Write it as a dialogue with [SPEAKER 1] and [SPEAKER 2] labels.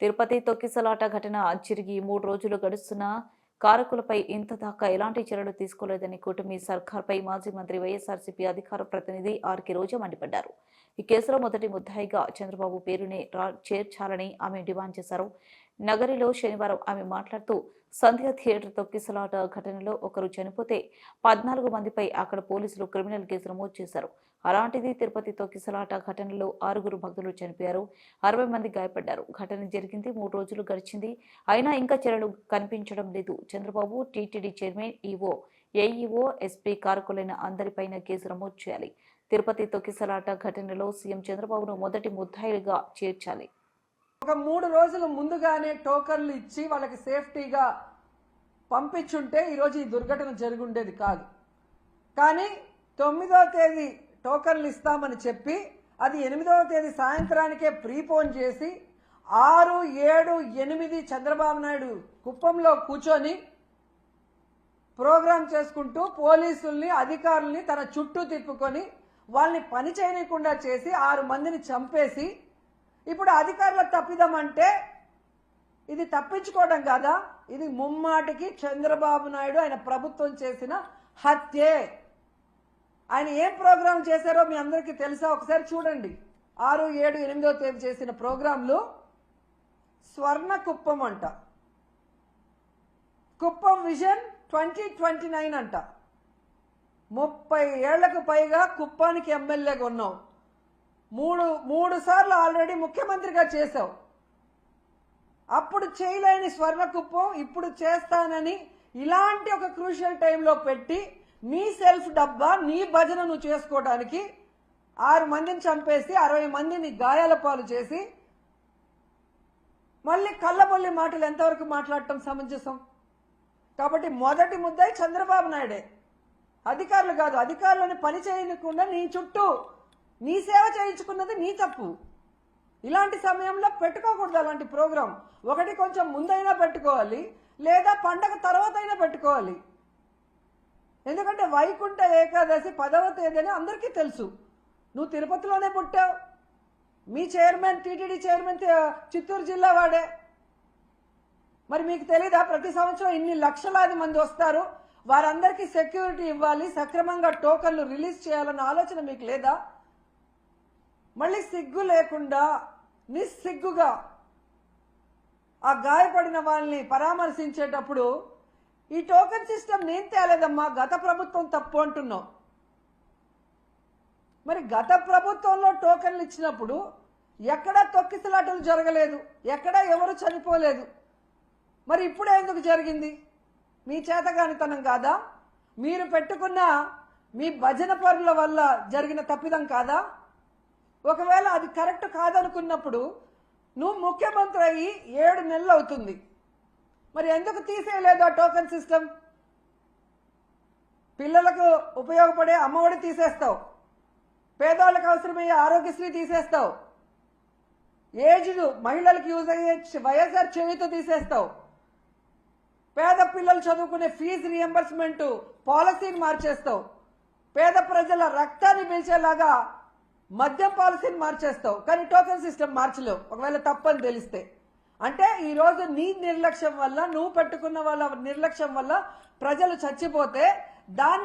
[SPEAKER 1] తిరుపతి తొక్కిసలాట ఘటన జరిగి మూడు రోజులు గడుస్తున్నా కారకులపై ఇంత దాకా ఎలాంటి చర్యలు తీసుకోలేదని కూటమి సర్కార్పై మాజీ మంత్రి వైఎస్ఆర్సీపీ అధికార ప్రతినిధి ఆర్కే రోజా మండిపడ్డారు. ఈ కేసులో మొదటి ముద్దాయిగా చంద్రబాబు పేరునే చేర్చాలని ఆమె డిమాండ్ చేశారు. నగరిలో శనివారం ఆమె మాట్లాడుతూ సంధ్య థియేటర్ తొక్కిసలాట ఘటనలో ఒకరు చనిపోతే పద్నాలుగు మందిపై అక్కడ పోలీసులు క్రిమినల్ కేసు నమోదు చేశారు. అలాంటిది తిరుపతి తొక్కిసలాట ఘటనలో ఆరుగురు భక్తులు చనిపోయారు. అరవై మంది గాయపడ్డారు. ఘటన జరిగింది. మూడు రోజులు గడిచింది. అయినా ఇంకా చర్యలు కనిపించడం లేదు. Chandrababu TTD chairman EO AEO SP కారకులైన అందరిపైన కేసు నమోదు చేయాలి. తిరుపతి తొక్కిసలాట ఘటనలో సీఎం చంద్రబాబును మొదటి ముద్దాయిలుగా చేర్చాలి.
[SPEAKER 2] ఒక మూడు రోజులు ముందుగానే టోకన్లు ఇచ్చి వాళ్ళకి సేఫ్టీగా పంపించుంటే ఈరోజు ఈ దుర్ఘటన జరిగి ఉండేది కాదు. కానీ తొమ్మిదవ తేదీ టోకన్లు ఇస్తామని చెప్పి అది ఎనిమిదవ తేదీ సాయంత్రానికే ప్రీపోన్ చేసి ఆరు ఏడు ఎనిమిది చంద్రబాబు నాయుడు కుప్పంలో కూర్చొని ప్రోగ్రాం చేసుకుంటూ పోలీసుల్ని అధికారుల్ని తన చుట్టూ తిప్పుకొని వాళ్ళని పని చేయకుండా చేసి ఆరు మందిని చంపేసి ఇప్పుడు అధికారుల తప్పిదం అంటే ఇది తప్పించుకోవడం కాదా? ఇది ముమ్మాటికి చంద్రబాబు నాయుడు ఆయన ప్రభుత్వం చేసిన హత్యే. ఆయన ఏం ప్రోగ్రాం చేశారో మీ అందరికీ తెలుసా? ఒకసారి చూడండి. ఆరు ఏడు ఎనిమిదో తేదీ చేసిన ప్రోగ్రాంలు స్వర్ణ కుప్పం అంట. Kuppam vision twenty twenty nine అంట. ముప్పై ఏళ్ళకు పైగా కుప్పానికి ఎమ్మెల్యేగా ఉన్నావు మూడు మూడు సార్లు ఆల్రెడీ ముఖ్యమంత్రిగా చేశావు. అప్పుడు చేయలేని స్వర్ణకుప్పం ఇప్పుడు చేస్తానని ఇలాంటి ఒక క్రూషియల్ టైంలో పెట్టి నీ సెల్ఫ్ డబ్బా నీ భజన నువ్వు చేసుకోవడానికి ఆరు మందిని చంపేసి అరవై మందిని గాయాల పాలు చేసి మళ్ళీ కళ్ళబొల్లి మాటలు ఎంతవరకు మాట్లాడటం సమంజసం? కాబట్టి మొదటి ముద్దాయి చంద్రబాబు నాయుడే. అధికారులు కాదు అధికారులను పని చేయకుండా నీ చుట్టూ నీ సేవ చేయించుకున్నది నీ తప్పు. ఇలాంటి సమయంలో పెట్టుకోకూడదు అలాంటి ప్రోగ్రాం. ఒకటి కొంచెం ముందైనా పెట్టుకోవాలి లేదా పండగ తర్వాత అయినా పెట్టుకోవాలి. ఎందుకంటే వైకుంఠ ఏకాదశి పదవ తేదీని అందరికీ తెలుసు. నువ్వు తిరుపతిలోనే పుట్టావు. మీ చైర్మన్ టీటీడీ చైర్మన్ చిత్తూరు జిల్లా వాడే. మరి మీకు తెలీదా ప్రతి సంవత్సరం ఇన్ని లక్షలాది మంది వస్తారు. వారందరికీ సెక్యూరిటీ ఇవ్వాలి సక్రమంగా టోకన్లు రిలీజ్ చేయాలన్న ఆలోచన మీకు లేదా? మళ్ళీ సిగ్గు లేకుండా నిస్సిగ్గుగా ఆ గాయపడిన వాళ్ళని పరామర్శించేటప్పుడు ఈ టోకెన్ సిస్టమ్ నేను తేలేదమ్మా గత ప్రభుత్వం తప్పు అంటున్నాం మరి గత ప్రభుత్వంలో టోకెన్లు ఇచ్చినప్పుడు ఎక్కడా తొక్కిసలాటలు జరగలేదు ఎక్కడా ఎవరు చనిపోలేదు. మరి ఇప్పుడే ఎందుకు జరిగింది? మీ చేతగానితనం కాదా? మీరు పెట్టుకున్న మీ భజన పరుల వల్ల జరిగిన తప్పిదం కాదా? ఒకవేళ అది కరెక్ట్ కాదనుకున్నప్పుడు నువ్వు ముఖ్యమంత్రి అయ్యి ఏడు నెలలు అవుతుంది. మరి ఎందుకు తీసేయలేదు ఆ టోకెన్ సిస్టమ్ పిల్లలకు ఉపయోగపడే అమ్మఒడి తీసేస్తావు. పేదవాళ్ళకి అవసరమయ్యే ఆరోగ్యశ్రీ తీసేస్తావు. ఏజ్డ్ మహిళలకు యూజ్ అయ్యే వైఎస్ఆర్ చెవితో తీసేస్తావు. పేద పిల్లలు చదువుకునే ఫీజు రియంబర్స్మెంట్ పాలసీని మార్చేస్తావు. పేద ప్రజల రక్తాన్ని పిలిచేలాగా మద్యం పాలసీని మార్చేస్తావు కానీ టోకెన్ సిస్టమ్ మార్చలేవు. ఒకవేళ తప్పని తెలిస్తే. అంటే ఈరోజు నీ నిర్లక్ష్యం వల్ల నువ్వు పెట్టుకున్న వాళ్ళ నిర్లక్ష్యం వల్ల ప్రజలు చచ్చిపోతే దాన్ని